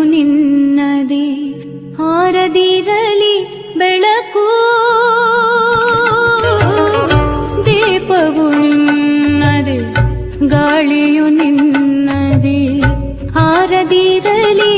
ಗಾಳಿಯು ನಿನ್ನದೇ ಹಾರದಿರಲಿ ಬೆಳಕು. ದೀಪವು ನಿನ್ನದೇ ಗಾಳಿಯು ನಿನ್ನದೇ ಹಾರದಿರಲಿ